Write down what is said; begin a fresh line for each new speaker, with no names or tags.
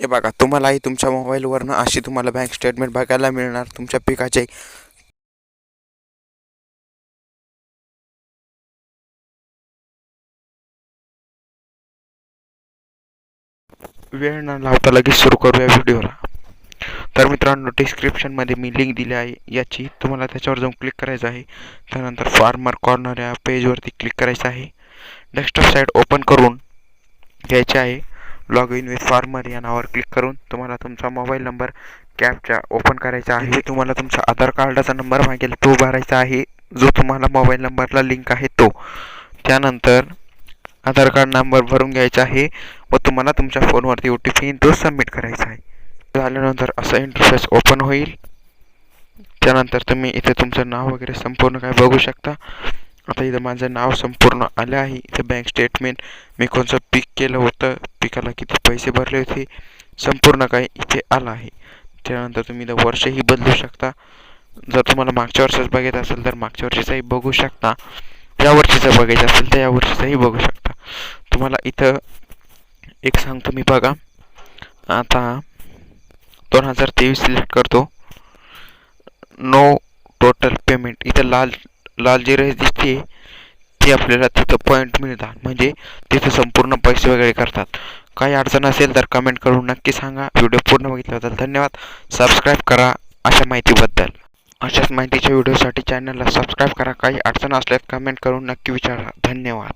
हे बघा तुम्हालाही तुमच्या मोबाईलवरनं अशी तुम्हाला बँक स्टेटमेंट बघायला मिळणार तुमच्या पिकाचे. वेळ न लावता लगेच सुरू करूया व्हिडिओला. तर मित्रांनो डिस्क्रिप्शनमध्ये मी लिंक दिली आहे. याची तुम्हाला त्याच्यावर जाऊन क्लिक करायचं आहे. त्यानंतर फार्मर कॉर्नर या पेजवरती क्लिक करायचं आहे. डेस्कटॉप साईट ओपन करून घ्यायचे आहे. लॉग इन विथ फार्मर या नावावर क्लिक करून तुम्हाला तुमचा मोबाईल नंबर कॅबच्या ओपन करायचा आहे. तुम्हाला तुमचा आधार कार्डाचा नंबर मागेल तो भरायचा आहे. जो तुम्हाला मोबाईल नंबरला लिंक आहे तो. त्यानंतर आधार कार्ड नंबर भरून घ्यायचा आहे व तुम्हाला तुमच्या फोनवरती ओ टी पी तो सबमिट करायचा आहे. झाल्यानंतर असा इंटरफेस ओपन होईल. त्यानंतर तुम्ही इथे तुमचं नाव वगैरे संपूर्ण काय बघू शकता. आता इथं माझं नाव संपूर्ण आलं आहे. इथं बँक स्टेटमेंट मी कोणचं पीक केलं होतं पिकाला किती पैसे भरले होते संपूर्ण काही इथे आलं आहे. त्यानंतर तुम्ही इथं वर्षही बदलू शकता. जर तुम्हाला मागच्या वर्षाचं बघायचं असेल तर मागच्या वर्षीचाही बघू शकता. या वर्षीचं बघायचं असेल तर या वर्षीचंही बघू शकता. तुम्हाला इथं एक सांगतो मी बघा. आता दोन हजार तेवीस सिलेक्ट करतो. नो टोटल पेमेंट इथं लाल लाल जी रेस दिसते ती आपल्याला तिथं पॉईंट मिळतात. म्हणजे तिथं संपूर्ण पैसे वगैरे करतात. काही अडचण असेल तर कमेंट करून नक्की सांगा. व्हिडिओ पूर्ण बघितल्याबद्दल धन्यवाद. सबस्क्राईब करा अशा माहितीबद्दल. अशाच माहितीच्या व्हिडिओसाठी चॅनलला सबस्क्राईब करा. काही अडचण असल्यास कमेंट करून नक्की विचारा. धन्यवाद.